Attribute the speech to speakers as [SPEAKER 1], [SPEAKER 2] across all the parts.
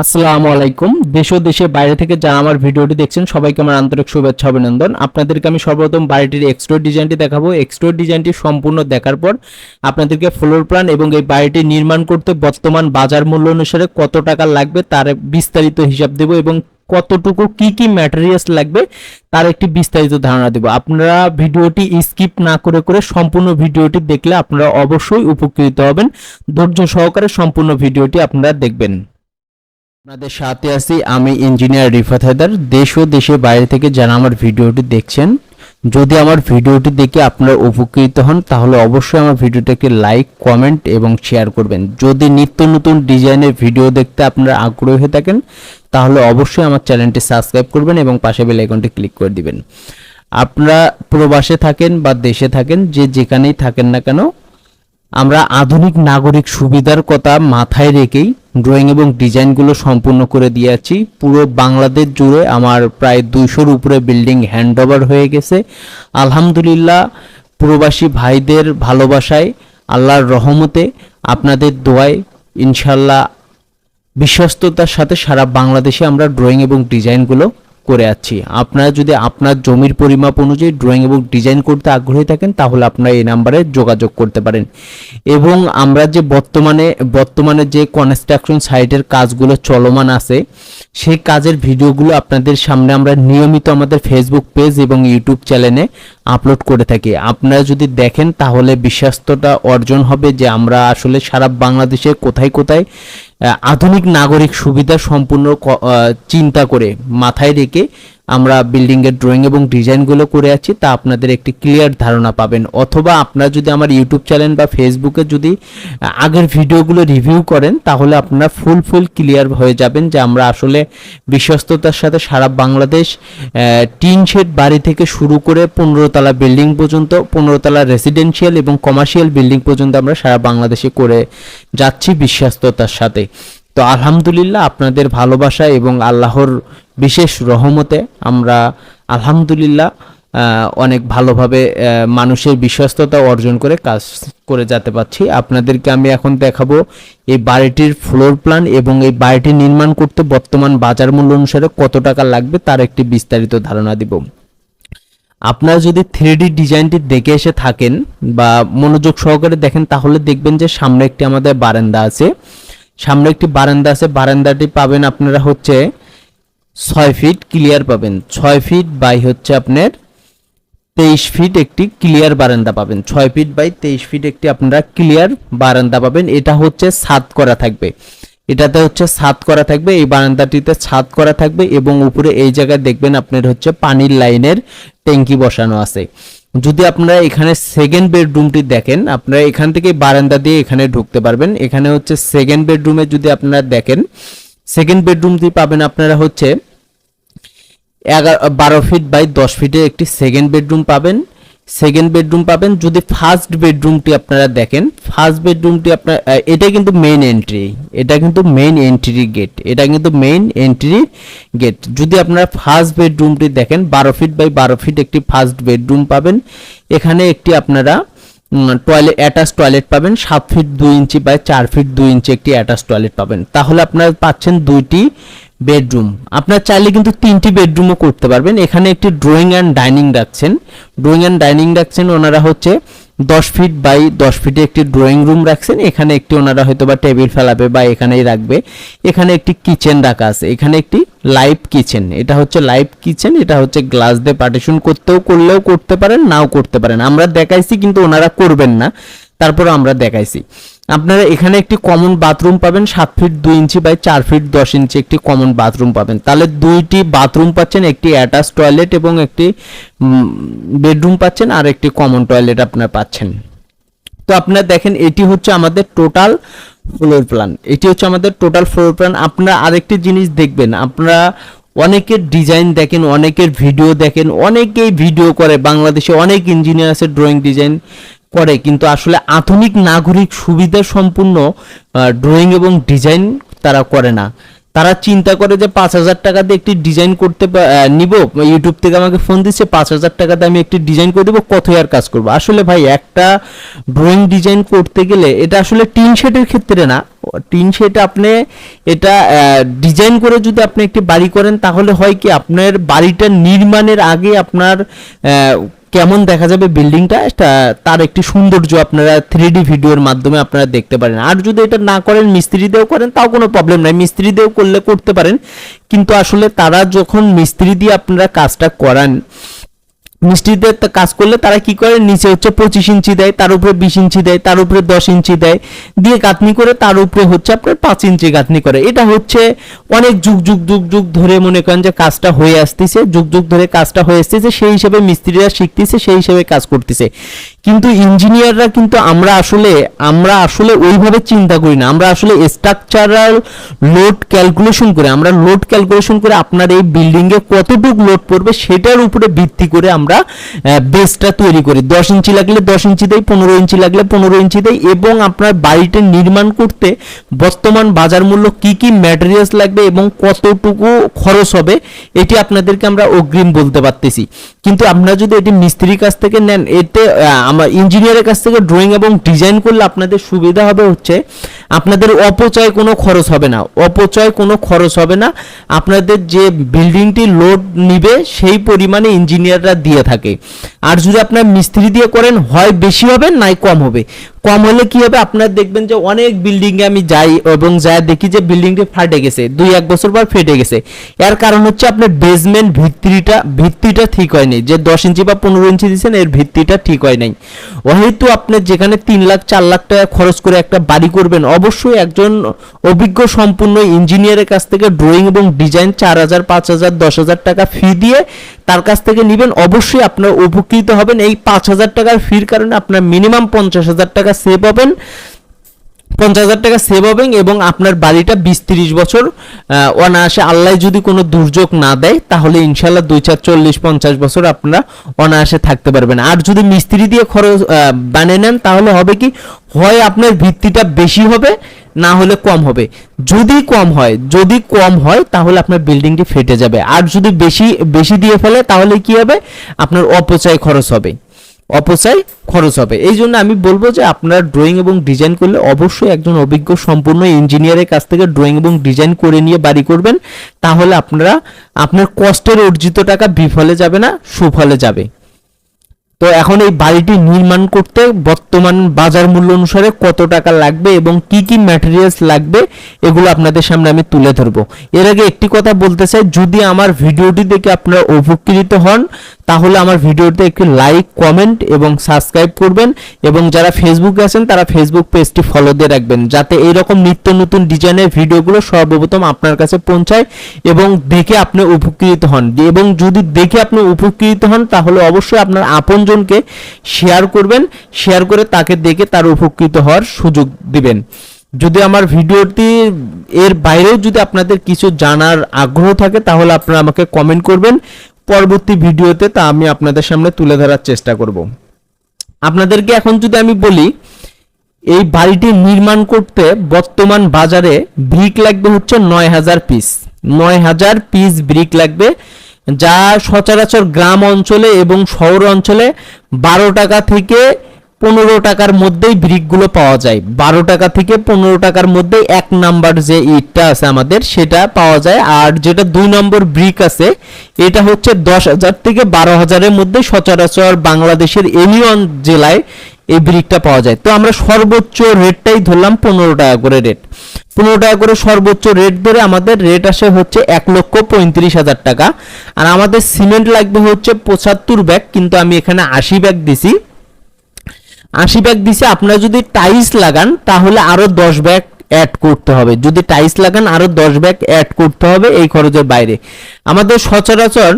[SPEAKER 1] আসসালামু আলাইকুম। দেশ ও দেশের বাইরে থেকে যারা আমার ভিডিওটি দেখছেন, সবাইকে আমার আন্তরিক শুভেচ্ছা অভিনন্দন। আপনাদেরকে আমি সর্বপ্রথম বাড়িটির এক্সট্রোর ডিজাইনটি দেখাবো। এক্সট্রোর ডিজাইনটি সম্পূর্ণ দেখার পর আপনাদেরকে ফ্লোর প্ল্যান এবং এই বাড়িটি নির্মাণ করতে বর্তমান বাজার মূল্য অনুসারে কত টাকা লাগবে তার বিস্তারিত হিসাব দেব এবং কতটুকু কি কি ম্যাটেরিয়ালস লাগবে তার একটি বিস্তারিত ধারণা দেব। আপনারা ভিডিওটি স্কিপ না করে করে সম্পূর্ণ ভিডিওটি দেখলে আপনারা অবশ্যই উপকৃত হবেন। ধৈর্য সহকারে সম্পূর্ণ ভিডিওটি আপনারা দেখবেন। আপনাদের সাথে আছি আমি ইঞ্জিনিয়ার রিফাত হায়দার। দেশ ও দেশের বাইরে থেকে যারা আমার ভিডিওটি দেখছেন, যদি আমার ভিডিওটি দেখে আপনারা উপকৃত হন, তাহলে অবশ্যই আমার ভিডিওটাকে লাইক, কমেন্ট এবং শেয়ার করবেন। যদি নিত্য নতুন ডিজাইনের ভিডিও দেখতে আপনারা আগ্রহী হয়ে থাকেন, তাহলে অবশ্যই আমার চ্যানেলটি সাবস্ক্রাইব করবেন এবং পাশে বেল আইকনটি ক্লিক করে দিবেন। আপনারা প্রবাসে থাকেন বা দেশে থাকেন, যে যেখানেই থাকেন না কেন, আমরা আধুনিক নাগরিক সুবিধার কথা মাথায় রেখেই ড্রয়িং এবং ডিজাইনগুলো সম্পূর্ণ করে দিয়েছি। পুরো বাংলাদেশ জুড়ে আমার প্রায় দুইশোর উপরে বিল্ডিং হ্যান্ডওভার হয়ে গেছে। আলহামদুলিল্লাহ, প্রবাসী ভাইদের ভালোবাসায়, আল্লাহর রহমতে আপনাদের দোয়ায় ইনশাল্লাহ বিশ্বস্ততার সাথে সারা বাংলাদেশে আমরা ড্রয়িং এবং ডিজাইনগুলো করে আছি। আপনারা যদি আপনার জমির পরিমাপ অনুযায়ী ড্রয়িং এবং ডিজাইন করতে আগ্রহী থাকেন, তাহলে আপনারা এই নাম্বারে যোগাযোগ করতে পারেন। এবং আমরা যে বর্তমানে বর্তমানে যে কনস্ট্রাকশন সাইটের কাজগুলো চলমান আছে, সেই কাজের ভিডিওগুলো আপনাদের সামনে আমরা নিয়মিত আমাদের ফেসবুক পেজ এবং ইউটিউব চ্যানেলে আপলোড করে থাকি। আপনারা যদি দেখেন, তাহলে বিশ্বাস্তটা অর্জন হবে যে আমরা আসলে সারা বাংলাদেশে কোথায় কোথায় আধুনিক নাগরিক সুবিধা সম্পূর্ণ চিন্তা করে মাথায় রেখে আমরা বিল্ডিংয়ের ড্রয়িং এবং ডিজাইনগুলো করে আছি, তা আপনাদের একটি ক্লিয়ার ধারণা পাবেন। অথবা আপনারা যদি আমার ইউটিউব চ্যানেল বা ফেসবুকে যদি আগের ভিডিওগুলো রিভিউ করেন, তাহলে আপনারা ফুল ফুল ক্লিয়ার হয়ে যাবেন যে আমরা আসলে বিশ্বস্ততার সাথে সারা বাংলাদেশ টিন শেড বাড়ি থেকে শুরু করে পনেরোতলা বিল্ডিং পর্যন্ত, পনেরোতলা রেসিডেন্সিয়াল এবং কমার্শিয়াল বিল্ডিং পর্যন্ত আমরা সারা বাংলাদেশে করে যাচ্ছি বিশ্বস্ততার সাথে। তো আলহামদুলিল্লাহ আপনাদের ভালোবাসা এবং আল্লাহর বিশেষ রহমতে আমরা আলহামদুলিল্লাহ অনেক ভালোভাবে মানুষের বিশ্বস্ততা অর্জন করে কাজ করে যেতে পারছি। আপনাদেরকে আমি এখন দেখাবো এই বাড়িটির ফ্লোর প্ল্যান এবং এই বাড়িটি নির্মাণ করতে বর্তমান বাজার মূল্য অনুসারে কত টাকা লাগবে তার একটি বিস্তারিত ধারণা দিব। আপনারা যদি থ্রি ডিজাইনটি দেখে এসে থাকেন বা মনোযোগ সহকারে দেখেন, তাহলে দেখবেন যে সামনে একটি আমাদের বারান্দা আছে। সামনে একটি বারান্দা আছে। বারান্দাটি পাবেন আপনারা হচ্ছে ছয় ফিট ক্লিয়ার পাবেন। ছয় ফিট বাই হচ্ছে আপনার তেইশ ফিট একটি ক্লিয়ার বারান্দা পাবেন। ছয় ফিট বাই তেইশ ফিট একটি আপনারা ক্লিয়ার বারান্দা পাবেন। এটা হচ্ছে ছাদ করা থাকবে। এটাতে হচ্ছে ছাদ করা থাকবে। এই বারান্দাটিতে ছাদ করা থাকবে এবং উপরে এই জায়গায় দেখবেন আপনার হচ্ছে পানির লাইনের ট্যাঙ্কি বসানো আছে। যদি আপনারা এখানে সেকেন্ড বেডরুমটি দেখেন, আপনারা এখান থেকে বারান্দা দিয়ে এখানে ঢুকতে পারবেন। এখানে হচ্ছে সেকেন্ড বেডরুমে যদি আপনারা দেখেন সেকেন্ড বেডরুমটি পাবেন আপনারা হচ্ছে এগারো, বারো ফিট বাই দশ ফিটের একটি সেকেন্ড বেডরুম পাবেন। সেকেন্ড বেডরুম পাবেন। যদি ফার্স্ট বেডরুমটি আপনারা দেখেন ফার্স্ট বেডরুমটি আপনার এটা কিন্তু মেইন এন্ট্রি এটা কিন্তু মেইন এন্ট্রি গেট এটা কিন্তু মেইন এন্ট্রি গেট যদি আপনারা ফার্স্ট বেডরুমটি দেখেন, বারো ফিট বাই বারো ফিট একটি ফার্স্ট বেডরুম পাবেন। এখানে একটি আপনারা টয়লেট অ্যাটাচ টয়লেট পাবেন। সাত ফিট দুই ইঞ্চি বাই চার ফিট দুই ইঞ্চি একটি অ্যাটাচ টয়লেট পাবেন। তাহলে আপনারা পাচ্ছেন দুইটি বেডরুম। আপনার চাইলে কিন্তু তিনটি বেডরুমও করতে পারবেন। এখানে একটি ড্রয়িং অ্যান্ড ডাইনিং রাখছেন। ড্রয়িং অ্যান্ড ডাইনিং রাখছেন, ওনারা হচ্ছে দশ ফিট বাই দশ ফিটে একটি ড্রয়িং রুম রাখছেন। এখানে একটি ওনারা হয়তো বা টেবিল ফেলাবে বা এখানেই রাখবে। এখানে একটি কিচেন রাখা আছে। এখানে একটি লাইভ কিচেন এটা হচ্ছে লাইভ কিচেন এটা হচ্ছে গ্লাস দিয়ে পার্টিশন করতেও, করলেও করতে পারেন, নাও করতে পারেন। আমরা দেখাইছি কিন্তু ওনারা করবেন না। তারপর আমরা দেখাইছি। আপনারা এখানে একটি কমন বাথরুম পাবেন সাত ফিট দুই ইঞ্চি বাই চার ফিট দশ ইঞ্চি একটি কমন বাথরুম পাবেন। তাহলে দুইটি বাথরুম পাচ্ছেন, একটি অ্যাটাচ টয়লেট এবং একটি বেডরুম পাচ্ছেন আর একটি কমন টয়লেট আপনারা পাচ্ছেন। তো আপনারা দেখেন, এটি হচ্ছে আমাদের টোটাল ফ্লোর প্ল্যান এটি হচ্ছে আমাদের টোটাল ফ্লোর প্ল্যান আপনারা আরেকটি জিনিস দেখবেন, আপনারা অনেকের ডিজাইন দেখেন, অনেকের ভিডিও দেখেন, অনেকেই ভিডিও করে। বাংলাদেশে অনেক ইঞ্জিনিয়ার আছে ড্রয়িং ডিজাইন করে, কিন্তু আসলে আধুনিক নাগরিক সুবিধা সম্পূর্ণ ড্রয়িং এবং ডিজাইন তারা করে না। তারা চিন্তা করে যে পাঁচ হাজার টাকা দিয়ে একটি ডিজাইন করতে নিব। ইউটিউব থেকে আমাকে ফোন দিচ্ছে, পাঁচ হাজার টাকা দিয়ে আমি একটি ডিজাইন করে দেবো কত আর কাজ করব। আসলে ভাই, একটা ড্রয়িং ডিজাইন করতে গেলে এটা আসলে টিন শেডের ক্ষেত্রে না। টিন শেড আপনি এটা ডিজাইন করে যদি আপনি একটি বাড়ি করেন, তাহলে হয় কি আপনার বাড়িটা নির্মাণের আগে আপনার কেমন দেখা যাবে বিল্ডিংটা তার একটি সৌন্দর্য আপনারা থ্রি ভিডিওর মাধ্যমে আপনারা দেখতে পারেন। আর যদি এটা না করেন মিস্ত্রি দিয়েও করেন, তাও কোনো প্রবলেম নাই। মিস্ত্রি দিয়েও করলে করতে পারেন। কিন্তু আসলে তারা যখন মিস্ত্রি দিয়ে আপনারা কাজটা করান মিস্ত্রিদের তা কাজ করলে তারা কি করে? নিচে হচ্ছে পঁচিশ ইঞ্চি দেয়, তার উপরে বিশ ইঞ্চি দেয়, তার উপরে দশ ইঞ্চি দেয়। দিয়ে গাঁথনি করে তার উপরে হচ্ছে আপনার পাঁচ ইঞ্চি গাঁথনি করে। এটা হচ্ছে অনেক যুগ যুগ যুগ যুগ ধরে মনে করেন যে কাজটা হয়ে আসতেছে, যুগ যুগ ধরে কাজটা হয়ে আসতেছে। সেই হিসেবে মিস্ত্রিরা শিখতেছে, সেই হিসেবে কাজ করতেছে। কিন্তু ইঞ্জিনিয়াররা কিন্তু আমরা আসলে আমরা আসলে ওইভাবে চিন্তা করি না। আমরা আসলে স্ট্রাকচারাল লোড ক্যালকুলেশন করে। আমরা লোড ক্যালকুলেশন করে আপনার এই বিল্ডিং এ কতটুকু লোড পড়বে সেটার উপরে ভিত্তি করে আমরা বেসটা তৈরি করি। দশ ইঞ্চি লাগলে দশ ইঞ্চি দেই, পনেরো ইঞ্চি লাগলে পনেরো ইঞ্চি দেই এবং আপনার বাড়িটা নির্মাণ করতে বর্তমান বাজার মূল্য কি কি ম্যাটেরিয়ালস লাগবে এবং কতটুকু খরচ হবে, এটি আপনাদেরকে আমরা অগ্রিম বলতে পারতেছি। কিন্তু আপনারা যদি এটি মিস্ত্রির কাছ থেকে নেন, এতে আমার ইঞ্জিনিয়ারের কাছ থেকে ড্রয়িং এবং ডিজাইন করলে আপনাদের সুবিধা হবে হচ্ছে আপনাদের অপচয় কোনো খরচ হবে না। অপচয় কোনো খরচ হবে না। আপনাদের যে বিল্ডিংটি লোড নিবে, সেই পরিমাণে ইঞ্জিনিয়াররা দিয়ে থাকে। আর যদি আপনার মিস্ত্রি দিয়ে করেন, হয় বেশি হবে নাই কম হবে। কম হলে কি হবে? আপনার দেখবেন যে অনেক বিল্ডিং এ আমি যাই এবং যা দেখি যে বিল্ডিংটি ফাটে গেছে, দুই এক বছর পর ফেটে গেছে। এর কারণ হচ্ছে আপনার বেসমেন্ট ভিত্তিটা ভিত্তিটা ঠিক হয়নি। যে দশ ইঞ্চি বা পনেরো ইঞ্চি দিচ্ছেন এর ভিত্তিটা ঠিক হয় নাই। যেহেতু আপনি যেখানে তিন লাখ, চার লাখ টাকা খরচ করে একটা বাড়ি করবেন অবশ্যই একজন অভিজ্ঞ সম্পূর্ণ ইঞ্জিনিয়ারের কাছ থেকে ড্রয়িং এবং ডিজাইন চার হাজার, পাঁচ হাজার, দশ হাজার টাকা ফি দিয়ে তার কাছ থেকে নেবেন। অবশ্যই আপনার উপকৃত হবেন। এই পাঁচ হাজার টাকার ফির কারণে আপনার মিনিমাম পঞ্চাশ হাজার টাকা সেভ হবেন। পঞ্চাশ হাজার টাকা সেভ হবেন এবং আপনার বাড়িটা বিশ তিরিশ বছর অনায়াসে আল্লাহ যদি কোনো দুর্যোগ না দেয়, তাহলে ইনশাল্লাহ দুই চার চল্লিশ পঞ্চাশ বছর আপনারা অনায়াসে থাকতে পারবেন। আর যদি মিস্ত্রি দিয়ে খরচ বানিয়ে নেন, তাহলে হবে কি, হয় আপনার ভিত্তিটা বেশি হবে, না হলে কম হবে। যদি কম হয়, যদি কম হয়, তাহলে আপনার বিল্ডিংটি ফেটে যাবে। আর যদি বেশি বেশি দিয়ে ফেলে, তাহলে কি হবে, আপনার অপচয় খরচ হবে। অপচয় খরচ হবে। এই জন্য আমি বলব যে আপনারা ড্রয়িং এবং ডিজাইন করলে অবশ্যই একজন অভিজ্ঞ, সম্পূর্ণ ইঞ্জিনিয়ারের কাছ থেকে ড্রয়িং এবং ডিজাইন করে নিয়ে বাড়ি করবেন। তাহলে আপনারা, আপনার কষ্টের অর্জিত টাকা বিফলে যাবে না, সুফলে যাবে। তো এখন এই বাড়িটি নির্মাণ করতে বর্তমান বাজার মূল্য অনুসারে কত টাকা লাগবে এবং কি কি ম্যাটেরিয়ালস লাগবে, এগুলো আপনাদের সামনে আমি তুলে ধরবো। এর আগে একটি কথা বলতে চাই, যদি আমার ভিডিওটি দেখে আপনারা উপকৃত হন তাহলে আমার ভিডিওতে একটি লাইক কমেন্ট এবং সাবস্ক্রাইব করবেন এবং যারা ফেসবুকে আছেন, তারা ফেসবুক পেজটি ফলো দিয়ে রাখবেন, যাতে এইরকম নিত্য নতুন ডিজাইনের ভিডিওগুলো সর্বপ্রথম আপনার কাছে পৌঁছায় এবং দেখে আপনি উপকৃত হন। এবং যদি দেখে আপনি উপকৃত হন, তাহলে অবশ্যই আপনার আপনজনকে শেয়ার করবেন শেয়ার করে তাকে দেখে তার উপকৃত হওয়ার সুযোগ দিবেন। যদি আমার ভিডিওটি এর বাইরেও যদি আপনাদের কিছু জানার আগ্রহ থাকে, তাহলে আপনারা আমাকে কমেন্ট করবেন। পরবর্তী ভিডিওতে তা আমি আপনাদের সামনে তুলে ধরার চেষ্টা করব। আপনাদেরকে এখন যদি আমি বলি, এই বাড়িটি নির্মাণ করতে বর্তমান বাজারে ব্রিক লাগবে হচ্ছে নয় হাজার পিস নয় হাজার পিস ব্রিক লাগবে, যা সচরাচর গ্রাম অঞ্চলে এবং শহর অঞ্চলে বারো টাকা থেকে পনেরো টাকার মধ্যেই ব্রিকগুলো পাওয়া যায়। বারো টাকা থেকে পনেরো টাকার মধ্যে এক নাম্বার যে ইটটা আছে আমাদের, সেটা পাওয়া যায়। আর যেটা দুই নম্বর ব্রিক আছে, এটা হচ্ছে দশ হাজার থেকে বারো হাজারের মধ্যে সচরাচর বাংলাদেশের এনিয়ন জেলায় এই ব্রিকটা পাওয়া যায়। তো আমরা সর্বোচ্চ রেটটাই ধরলাম পনেরো টাকা করে রেট। পনেরো টাকা করে সর্বোচ্চ রেট ধরে আমাদের রেট আসে হচ্ছে এক লক্ষ পঁয়ত্রিশ হাজার টাকা। আর আমাদের সিমেন্ট লাগবে হচ্ছে পঁচাত্তর ব্যাগ, কিন্তু আমি এখানে আশি ব্যাগ দিছি। আশি ব্যাগ দিছে, আপনারা যদি টাইলস লাগান, তাহলে আরও দশ ব্যাগ অ্যাড করতে হবে। যদি টাইলস লাগান, আরও দশ ব্যাগ অ্যাড করতে হবে এই খরচের বাইরে। আমাদের সচরাচর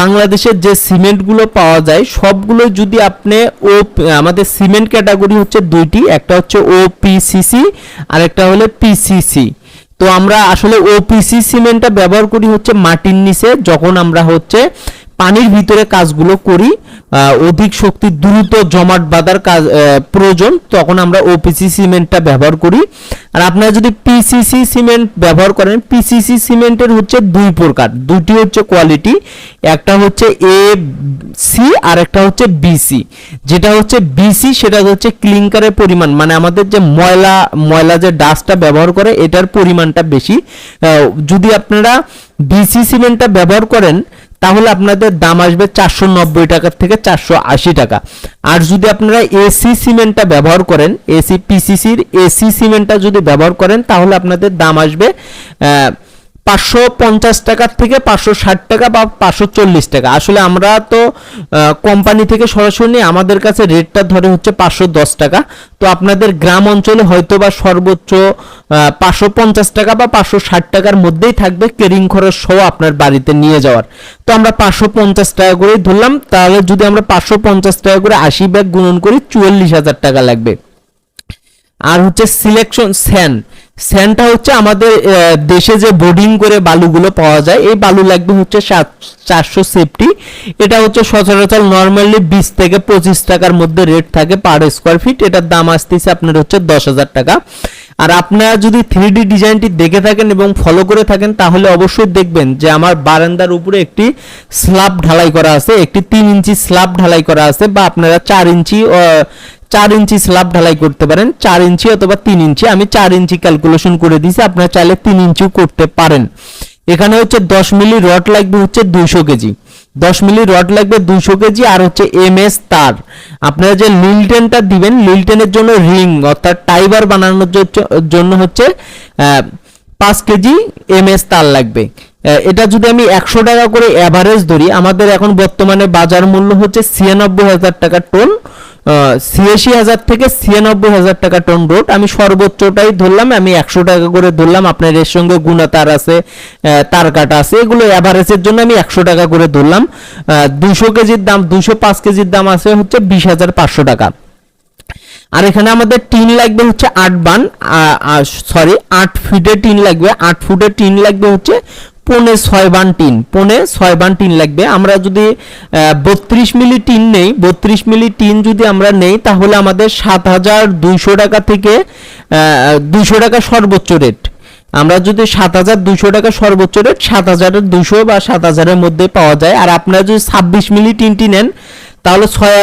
[SPEAKER 1] বাংলাদেশের যে সিমেন্টগুলো পাওয়া যায় সবগুলো যদি আপনি ও আমাদের সিমেন্ট ক্যাটাগরি হচ্ছে দুইটি, একটা হচ্ছে ও পিসিসি আর একটা হলো পিসিসি তো আমরা আসলে ওপিসি সিমেন্টটা ব্যবহার করি হচ্ছে মাটির নিচে, যখন আমরা হচ্ছে পানির ভিতরে কাজগুলো করি অধিক শক্তি দ্রুত জমাট বাঁধার কাজ প্রয়োজন, তখন আমরা ওপিসি সিমেন্টটা ব্যবহার করি। আর আপনারা যদি পিসিসি সিমেন্ট ব্যবহার করেন পিসিসি সিমেন্টের হচ্ছে দুই প্রকার, দুটি হচ্ছে কোয়ালিটি একটা হচ্ছে এ সি আর একটা হচ্ছে বিসি যেটা হচ্ছে বিসি সেটা হচ্ছে ক্লিংকারের পরিমাণ মানে আমাদের যে ময়লা ময়লা যে ডাস্টটা ব্যবহার করে, এটার পরিমাণটা বেশি। যদি আপনারা বিসি সিমেন্টটা ব্যবহার করেন তাহলে আপনাদের দাম আসবে চারশো নব্বই টাকার থেকে চারশো আশি টাকা। আর যদি আপনারা এসি সিমেন্টটা ব্যবহার করেন, এসি, পিসিসির এসি সিমেন্টটা যদি ব্যবহার করেন, তাহলে আপনাদের দাম আসবে পাঁচশো পঞ্চাশ টাকার থেকে পাঁচশো ষাট টাকা বা পাঁচশো চল্লিশ টাকা। আসলে আমরা তো কোম্পানি থেকে সরাসরি আমাদের কাছে রেটটা ধরে হচ্ছে পাঁচশো দশ টাকা। তো আপনাদের গ্রাম অঞ্চলে হয়তো বা সর্বোচ্চ পাঁচশো পঞ্চাশ টাকা বা পাঁচশো ষাট টাকার মধ্যেই থাকবে কেরিং খরচ সহ আপনার বাড়িতে নিয়ে যাওয়ার। তো আমরা পাঁচশো পঞ্চাশ টাকা করেই ধরলাম, তাহলে যদি আমরা পাঁচশো পঞ্চাশ টাকা করে আশি ব্যাগ গুণন করি চুয়াল্লিশ হাজার টাকা লাগবে। আর হচ্ছে সিলেকশন স্যান স্যানটা হচ্ছে আমাদের দেশে যে বোর্ডিং করে বালুগুলো পাওয়া যায়, এই বালু লাগবে হচ্ছে সাত, চারশো সেফটি এটা হচ্ছে সচরাচর নর্মালি বিশ থেকে পঁচিশ টাকার মধ্যে রেট থাকে পার স্কোয়ার ফিট এটার দাম আসতেছে আপনার হচ্ছে দশ হাজার টাকা। আর আপনারা যদি থ্রি ডি ডিজাইনটি দেখে থাকেন এবং ফলো করে থাকেন, তাহলে অবশ্যই দেখবেন যে আমার বারান্দার উপরে একটি স্ল্যাব ঢালাই করা আছে, একটি তিন ইঞ্চি স্ল্যাব ঢালাই করা আছে বা আপনারা চার ইঞ্চি চার ইঞ্চি স্ল্যাব ঢালাই করতে পারেন, চার ইঞ্চি অথবা তিন ইঞ্চি। আমি চার ইঞ্চি ক্যালকুলেশন করে দিয়েছি, আপনারা চাইলে তিন ইঞ্চিও করতে পারেন। এখানে হচ্ছে দশ মিলি রড লাগবে হচ্ছে দুইশো কেজি। দশ মিলি রড লাগবে দুইশো কেজি আর হচ্ছে এম এস তার। আপনারা যে লিলটেনটা দিবেন, লিলটেনের জন্য রিং, অর্থাৎ টাইবার বানানোর জন্য হচ্ছে পাঁচ কেজি এম এস তার লাগবে। এটা যদি আমি একশো টাকা করে অ্যাভারেজ ধরি, আমাদের এখন বর্তমানে বাজার মূল্য হচ্ছে ছিয়ানব্বই হাজার টাকা টন ছিয়াশি হাজার থেকে ছিয়ানব্বই হাজার টাকা টন রোড আমি সর্বোচ্চটাই ধরলাম, আমি একশো টাকা করে ধরলাম, আপনার এর সঙ্গে গুণা তার আছে তার কাটা আছে, এগুলো অ্যাভারেজের জন্য আমি একশো টাকা করে ধরলাম। দুশো কেজির দাম দুশো পাঁচ কেজির দাম আছে হচ্ছে বিশ হাজার পাঁচশো টাকা। আর এখানে আমাদের টিন লাগবে হচ্ছে আট বান সরি আট ফিটের টিন লাগবে। আট ফুটের টিন লাগবে হচ্ছে পনে ছয় বান টিন, পনে ছয় বান টিন লাগবে। আমরা যদি বত্রিশ মিলি টিন নেই, বত্রিশ মিলি টিন যদি আমরা নেই, তাহলে আমাদের সাত হাজার দুইশো টাকা থেকে দুইশো টাকা সর্বোচ্চ রেট। আমরা যদি সাত হাজার দুশো টাকা সর্বোচ্চ রেট, সাত হাজারের দুশো বা সাত হাজারের মধ্যে পাওয়া যায়। আর আপনারা যদি ছাব্বিশ মিলি টিনটি নেন তাহলে ছয়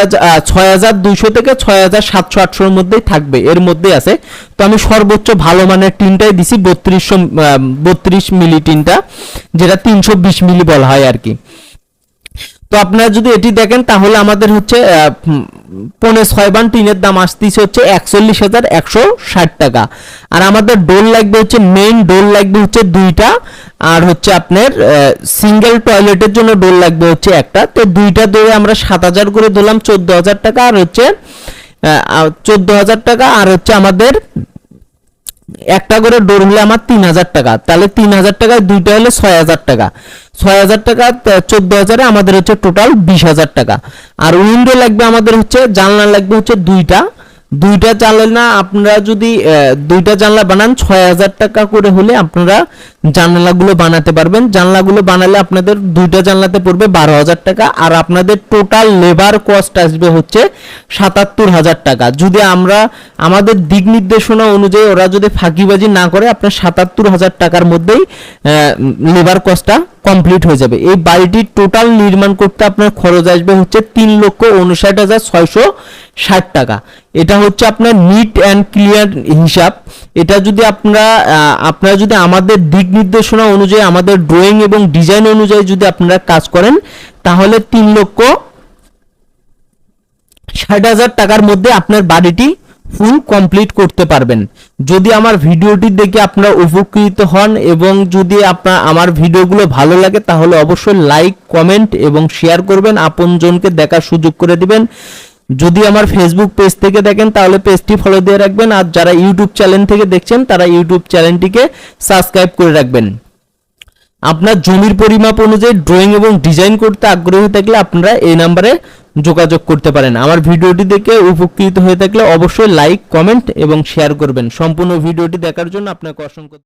[SPEAKER 1] ছয় হাজার দুইশো থেকে ছয় হাজার সাতশো আটশোর মধ্যেই থাকবে, এর মধ্যে আছে। তো আমি সর্বোচ্চ ভালো মানের টিনটাই দিছি, বত্রিশশো বত্রিশ মিলি টিনটা, যেটা তিনশো বিশ মিলি বলা হয় আর কি। তো আপনারা যদি এটি দেখেন তাহলে আমাদের হচ্ছে আহ, উম, পৌনে ছয় বান টিনের দাম আসতেছে হচ্ছে একচল্লিশ হাজার একশো ষাট টাকা। আর আমাদের ডোল লাগবে হচ্ছে মেইন ডোল লাগবে হচ্ছে দুইটা। আর হচ্ছে আপনার সিঙ্গেল টয়লেটের জন্য ডোল লাগবে হচ্ছে একটা। তো দুইটা দৌড়ে আমরা সাত হাজার করে দিলাম চোদ্দ হাজার টাকা। আর হচ্ছে চোদ্দ হাজার টাকা। আর হচ্ছে আমাদের একটা করে ডোর হলে আমার তিন হাজার টাকা। তাহলে তিন হাজার টাকায় দুইটা হলে ছয় হাজার টাকা। ছয় হাজার টাকা চোদ্দ হাজারে আমাদের হচ্ছে টোটাল বিশ হাজার টাকা। আর উইন্ডো লাগবে আমাদের হচ্ছে, জানলা লাগবে হচ্ছে দুইটা। দুইটা জানলা আপনারা যদি দুইটা জানলা বানান, ছয় হাজার টাকা করে হলে আপনারা জানলাগুলো বানাতে পারবেন। জানলাগুলো বানালে আপনাদের দুইটা জানলাতে পড়বে বারো হাজার টাকা, আর আপনাদের টোটাল লেবার কস্ট আসবে হচ্ছে সাতাত্তর হাজার টাকা। যদি আমরা, আমাদের দিক নির্দেশনা অনুযায়ী ওরা যদি ফাঁকিবাজি না করে, আপনার সাতাত্তর হাজার টাকার মধ্যেই লেবার কস্টটা কমপ্লিট হয়ে যাবে। এই বাড়িটির টোটাল নির্মাণ করতে আপনার খরচ আসবে হচ্ছে তিন লক্ষ উনষাট হাজার ছয়শো ষাট টাকা। এটা হচ্ছে আপনার নিট অ্যান্ড ক্লিয়ার হিসাব। এটা যদি আপনারা আপনারা যদি আমাদের দিক নির্দেশনা অনুযায়ী, আমাদের ড্রয়িং এবং ডিজাইন অনুযায়ী যদি আপনারা কাজ করেন, তাহলে তিন লক্ষ ষাট হাজার টাকার মধ্যে আপনার বাড়িটি ফুল কমপ্লিট করতে পারবেন। যদি আমার ভিডিওটি দেখে আপনারা উপকৃত হন এবং যদি আপনার, আমার ভিডিওগুলো ভালো লাগে, তাহলে অবশ্যই লাইক কমেন্ট এবং শেয়ার করবেন। আপনজনকে দেখার সুযোগ করে দিবেন। যদি আমার ফেসবুক পেজ থেকে দেখেন, তাহলে পেজটি ফলো দিয়ে রাখবেন। আর যারা ইউটিউব চ্যানেল থেকে দেখছেন, তারা ইউটিউব চ্যানেলটিকে সাবস্ক্রাইব করে রাখবেন। আপনার জমির পরিমাপ অনুযায়ী ড্রয়িং এবং ডিজাইন করতে আগ্রহী থাকলে আপনারা এই নাম্বারে যোগাযোগ করতে পারেন। আমার ভিডিওটি দেখে উপকৃত হয়ে থাকলে অবশ্যই লাইক কমেন্ট এবং শেয়ার করবেন। সম্পূর্ণ ভিডিওটি দেখার জন্য আপনাকে অসংখ্য